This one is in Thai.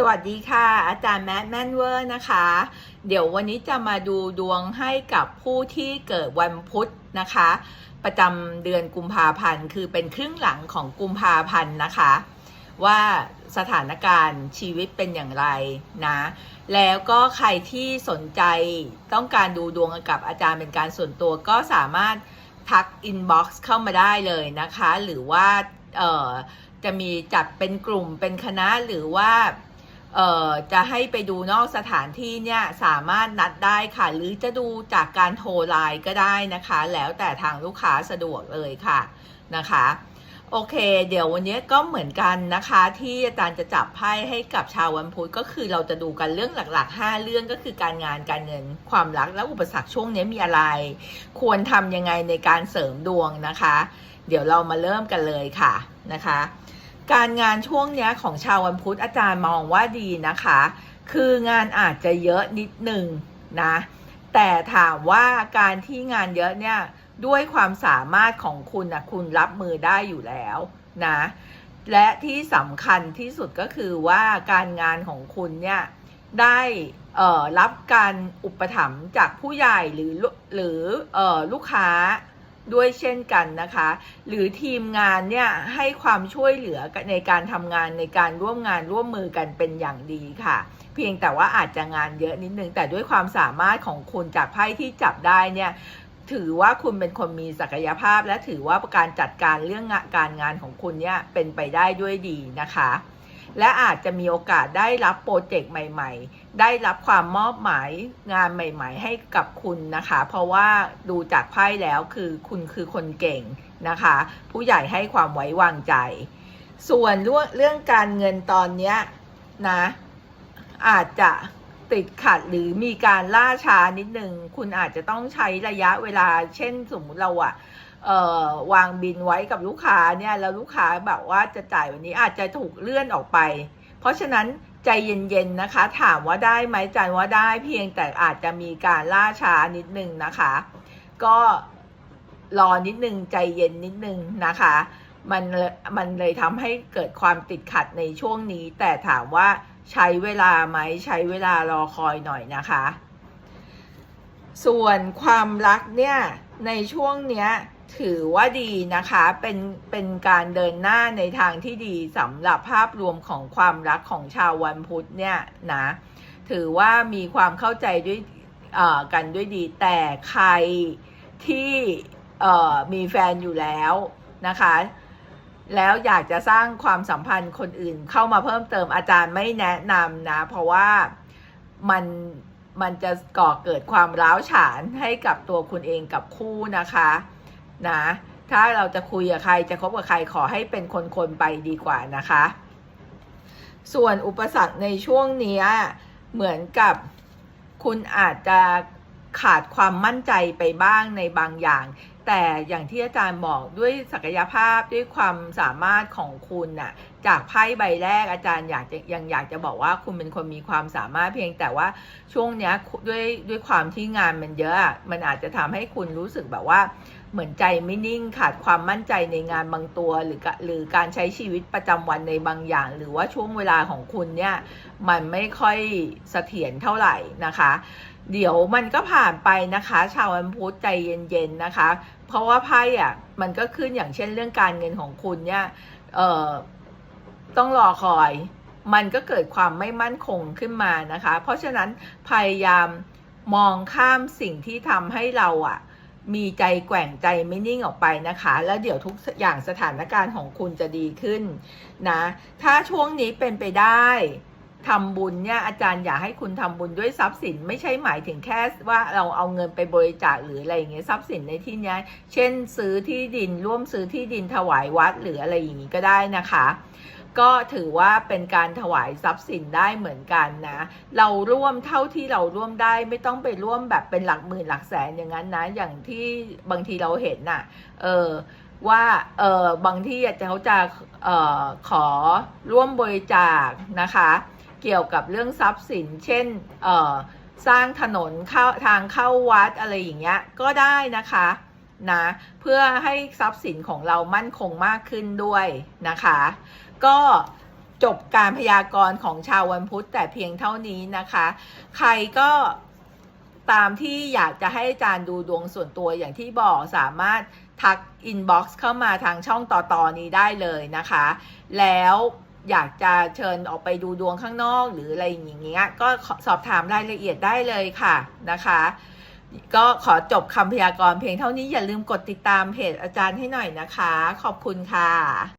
สวัสดีค่ะ อาจารย์แมทแมนเวอร์นะคะ เดี๋ยววันนี้จะมาดูดวงให้กับผู้ที่เกิดวันพุธนะคะ ประจำเดือนกุมภาพันธ์คือเป็นครึ่งหลังของกุมภาพันธ์นะคะ ว่าสถานการณ์ชีวิตเป็นอย่างไรนะ แล้วก็ใครที่สนใจต้องการดูดวงกับอาจารย์เป็นการส่วนตัวก็สามารถทักอินบ็อกซ์เข้ามาได้เลยนะคะ หรือว่าจะมีจัดเป็นกลุ่มเป็นคณะหรือว่า เอ่อจะให้ไปดูนอกสถานที่เนี่ยสามารถนัดได้ค่ะ หรือจะดูจากการโทรไลน์ก็ได้นะคะ แล้วแต่ทางลูกค้าสะดวกเลยค่ะนะคะโอเค เดี๋ยววันนี้ก็เหมือนกันนะคะ ที่อาจารย์จะจับไพ่ให้กับชาววันพุธก็คือเราจะดูกันเรื่องหลักๆ 5 เรื่องก็คือการงานการเงินความรักและอุปสรรคช่วงนี้มีอะไร ควรทำยังไงในการเสริมดวงนะคะ เดี๋ยวเรามาเริ่มกันเลยค่ะนะคะ การงานช่วงนี้ของชาววันพุธอาจารย์มองว่าดีนะคะ คืองานอาจจะเยอะนิดหนึ่งนะ แต่ถามว่าการที่งานเยอะเนี่ยด้วยความสามารถของคุณนะคุณรับมือได้อยู่แล้วนะ และที่สำคัญที่สุดก็คือว่าการงานของคุณเนี่ยได้รับการอุปถัมภ์จากผู้ใหญ่หรือหรืออลูกค้า ด้วยเช่นกันนะคะ หรือทีมงานเนี่ยให้ความช่วยเหลือในการทำงานในการร่วมงานร่วมมือกันเป็นอย่างดีค่ะ เพียงแต่ว่าอาจจะงานเยอะนิดนึง แต่ด้วยความสามารถของคุณจากไพ่ที่จับได้เนี่ยถือว่าคุณเป็นคนมีศักยภาพ และถือว่าการจัดการเรื่องการงานของคุณเนี่ยเป็นไปได้ด้วยดีนะคะ และอาจจะมีโอกาสได้รับโปรเจกต์ใหม่ ๆ ได้รับความมอบหมายงานใหม่ ๆ ให้กับคุณนะคะ เพราะว่าดูจากไพ่แล้วคือคุณคือคนเก่งนะคะ ผู้ใหญ่ให้ความไว้วางใจ ส่วนเรื่องเรื่องการเงินตอนนี้นะอาจจะติดขัดหรือมีการล่าช้านิดนึง คุณอาจจะต้องใช้ระยะเวลา เช่นสมมุติเราอะเอ่อวางบินไว้กับลูกค้าเนี่ยแล้วลูกค้าแบบว่าจะจ่ายวันนี้อาจจะถูกเลื่อนออกไป เพราะฉะนั้น ใจเย็นๆนะคะ ถามว่าได้ไหมจันว่าได้เพียงแต่อาจจะมีการล่าช้านิดนึงนะคะ ก็รอนิดนึงใจเย็นนิดนึงนะคะ มันเลยมันเลยทำให้เกิดความติดขัดในช่วงนี้ แต่ถามว่าใช้เวลาไหมใช้เวลารอคอยหน่อยนะคะ ส่วนความรักเนี่ย ในช่วงเนี้ยถือว่าดีนะคะ เป็นเป็นการเดินหน้าในทางที่ดีสำหรับภาพรวมของความรักของชาววันพุธเนี่ยนะถือว่ามีความเข้าใจด้วยอ่อกันด้วยดี แต่ใครที่อ่อมีแฟนอยู่แล้วนะคะ แล้วอยากจะสร้างความสัมพันธ์คนอื่นเข้ามาเพิ่มเติมอาจารย์ไม่แนะนำนะ เพราะว่ามัน มันจะก่อเกิดความร้าวฉานให้กับตัวคุณเองกับคู่นะคะนะถ้าเราจะคุยกับใครจะคบกับใครขอให้เป็นคนๆไปดีกว่านะคะ ส่วนอุปสรรคในช่วงนี้เหมือนกับคุณอาจจะขาดความมั่นใจไปบ้างในบางอย่าง แต่อย่างที่อาจารย์บอกด้วยศักยภาพด้วยความสามารถของคุณน่ะ จากไพ่ใบแรกอาจารย์อยากจะยังอยากจะบอกว่าคุณเป็นคนมีความสามารถเพียงแต่ว่าช่วงเนี้ยด้วยด้วยความที่งานมันเยอะ มันอาจจะทำให้คุณรู้สึกแบบว่าเหมือนใจไม่นิ่งขาดความมั่นใจในงานบางตัวหรือกะหรือการใช้ชีวิตประจำวันในบางอย่าง หรือว่าช่วงเวลาของคุณเนี่ยมันไม่ค่อยเสถียรเท่าไหร่นะคะ เดี๋ยวมันก็ผ่านไปนะคะ ชาววันพุธใจเย็นๆนะคะ เพราะว่าไพ่อะมันก็ขึ้นอย่างเช่นเรื่องการเงินของคุณเนี่ยเอ่อต้องรอคอย มันก็เกิดความไม่มั่นคงขึ้นมานะคะ เพราะฉะนั้นพยายามมองข้ามสิ่งที่ทำให้เราอะ มีใจแกว่งใจไม่นิ่งออกไปนะคะ แล้วเดี๋ยวทุกอย่างสถานการณ์ของคุณจะดีขึ้นนะ ถ้าช่วงนี้เป็นไปได้ ทำบุญเนี่ยอาจารย์อยากให้คุณทำบุญด้วยทรัพย์สิน ไม่ใช่หมายถึงแค่ว่าเราเอาเงินไปบริจาคหรืออะไรอย่างเงี้ยทรัพย์สินในที่นี้เช่นซื้อที่ดินร่วมซื้อที่ดินถวายวัดหรืออะไรอย่างนี้ก็ได้นะคะ ก็ถือว่าเป็นการถวายทรัพย์สินได้เหมือนกันนะ เราร่วมเท่าที่เราร่วมได้ไม่ต้องไปร่วมแบบเป็นหลักหมื่นหลักแสนอย่างนั้นนะอย่างที่บางทีเราเห็นน่ะเออว่าเออบางที่เขาจะเออขอร่วมบริจาคนะคะ เกี่ยวกับเรื่องทรัพย์สิน เช่นเสร้างถนนเข้าทางเข้าวัดอะไรอย่างเงี้ยก็ได้นะคะนะเพื่อให้ทรัพย์สินของเรามั่นคงมากขึ้นด้วยนะคะ ก็จบการพยากรณ์ของชาววันพุธแต่เพียงเท่านี้นะคะ ใครก็ตามที่อยากจะให้อาจารย์ดูดวงส่วนตัวอย่างที่บอกสามารถทักอินบ็อกซ์เข้ามาทางช่องต่อๆนี้ได้เลยนะคะ แล้ว อยากจะเชิญออกไปดูดวงข้างนอกหรืออะไรอย่างเงี้ยก็สอบถามรายละเอียดได้เลยค่ะนะคะก็ขอจบคำพยากรณ์เพียงเท่านี้อย่าลืมกดติดตามเพจอาจารย์ให้หน่อยนะคะ ขอบคุณค่ะ